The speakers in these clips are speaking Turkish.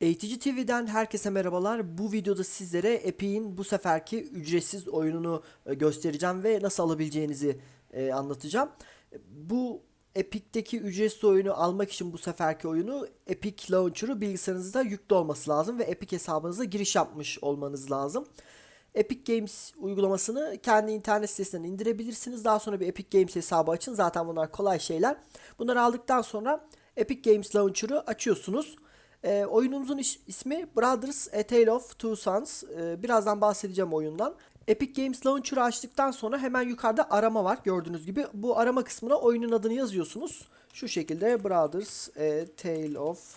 Eğitici TV'den herkese merhabalar. Bu videoda sizlere Epic'in bu seferki ücretsiz oyununu e, göstereceğim ve nasıl alabileceğinizi e, anlatacağım. Bu Epic'teki ücretsiz oyunu almak için bu seferki oyunu Epic Launcher'ı bilgisayarınızda yüklü olması lazım ve Epic hesabınıza giriş yapmış olmanız lazım. Epic Games uygulamasını kendi internet sitesinden indirebilirsiniz. Daha sonra bir Epic Games hesabı açın. Zaten bunlar kolay şeyler. Bunları aldıktan sonra Epic Games Launcher'ı açıyorsunuz. E, oyunumuzun is- ismi Brothers A Tale of Two Sons. E, birazdan bahsedeceğim oyundan. Epic Games Launcher'ı açtıktan sonra hemen yukarıda arama var gördüğünüz gibi. Bu arama kısmına oyunun adını yazıyorsunuz. Şu şekilde Brothers A Tale of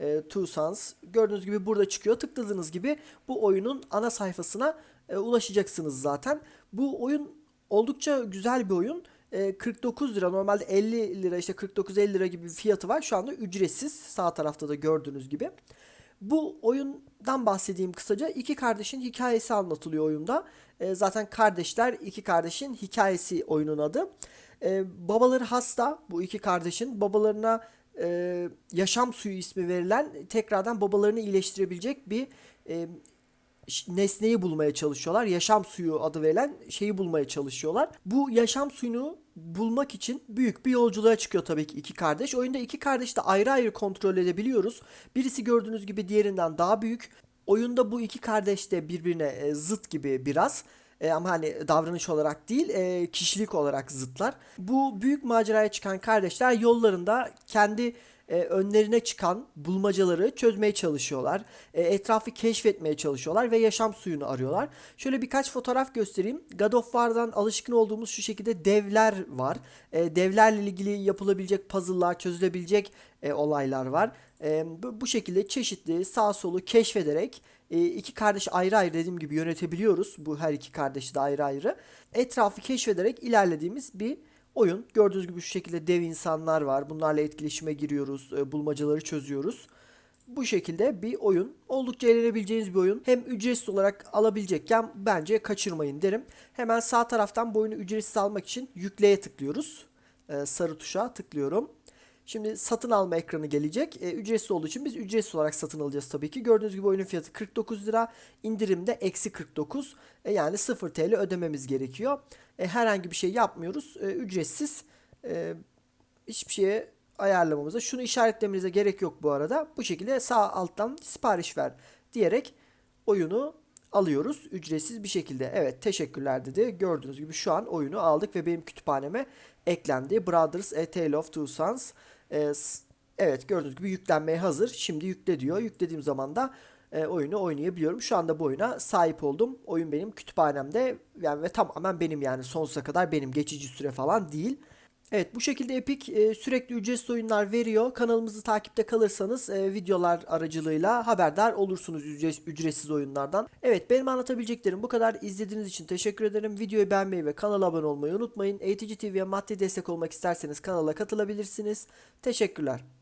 e, Two Sons. Gördüğünüz gibi burada çıkıyor. Tıkladığınız gibi bu oyunun ana sayfasına e, ulaşacaksınız zaten. Bu oyun oldukça güzel bir oyun. E, 49 lira normalde 50 lira işte 49-50 lira gibi bir fiyatı var. Şu anda ücretsiz sağ tarafta da gördüğünüz gibi. Bu oyundan bahsedeyim kısaca. İki kardeşin hikayesi anlatılıyor oyunda. E, zaten kardeşler iki kardeşin hikayesi oyunun adı. E, babaları hasta bu iki kardeşin. Babalarına e, yaşam suyu ismi verilen tekrardan babalarını iyileştirebilecek bir e, nesneyi bulmaya çalışıyorlar. Yaşam suyu adı verilen şeyi bulmaya çalışıyorlar. Bu yaşam suyunu bulmak için büyük bir yolculuğa çıkıyor tabii ki iki kardeş. Oyunda iki kardeş de ayrı ayrı kontrol edebiliyoruz. Birisi gördüğünüz gibi diğerinden daha büyük. Oyunda bu iki kardeş de birbirine e, zıt gibi biraz. E, ama hani davranış olarak değil, e, kişilik olarak zıtlar. Bu büyük maceraya çıkan kardeşler yollarında kendi e, önlerine çıkan bulmacaları çözmeye çalışıyorlar. E, etrafı keşfetmeye çalışıyorlar ve yaşam suyunu arıyorlar. Şöyle birkaç fotoğraf göstereyim. God of War'dan alışkın olduğumuz şu şekilde devler var. E, devlerle ilgili yapılabilecek puzzle'lar, çözülebilecek e, olaylar var. E, bu, şekilde çeşitli sağ solu keşfederek e, iki kardeş ayrı ayrı dediğim gibi yönetebiliyoruz. Bu her iki kardeşi de ayrı ayrı. Etrafı keşfederek ilerlediğimiz bir oyun. Gördüğünüz gibi şu şekilde dev insanlar var. Bunlarla etkileşime giriyoruz. e, Bulmacaları çözüyoruz. Bu şekilde bir oyun. Oldukça eğlenebileceğiniz bir oyun. Hem ücretsiz olarak alabilecekken bence kaçırmayın derim. Hemen sağ taraftan bu oyunu ücretsiz almak için yükleye tıklıyoruz. E, sarı tuşa tıklıyorum. Şimdi satın alma ekranı gelecek. E, ücretsiz olduğu için biz ücretsiz olarak satın alacağız tabii ki. Gördüğünüz gibi oyunun fiyatı 49 lira. İndirimde eksi 49. E, yani 0 TL ödememiz gerekiyor. E, herhangi bir şey yapmıyoruz. E, ücretsiz. E, hiçbir şeye ayarlamamıza. Şunu işaretlemenize gerek yok bu arada. Bu şekilde sağ alttan sipariş ver diyerek oyunu alıyoruz ücretsiz bir şekilde. Evet teşekkürler dedi. Gördüğünüz gibi şu an oyunu aldık ve benim kütüphaneme eklendi. Brothers A Tale of Two Sons. S- evet gördüğünüz gibi yüklenmeye hazır. Şimdi yükle diyor. Yüklediğim zaman da e, oyunu oynayabiliyorum. Şu anda bu oyuna sahip oldum. Oyun benim kütüphanemde yani ve tamamen benim yani sonsuza kadar benim geçici süre falan değil. Evet bu şekilde Epic e, sürekli ücretsiz oyunlar veriyor. Kanalımızı takipte kalırsanız e, videolar aracılığıyla haberdar olursunuz ücret- ücretsiz oyunlardan. Evet benim anlatabileceklerim bu kadar. İzlediğiniz için teşekkür ederim. Videoyu beğenmeyi ve kanala abone olmayı unutmayın. Eğitici TV'ye maddi destek olmak isterseniz kanala katılabilirsiniz. Teşekkürler.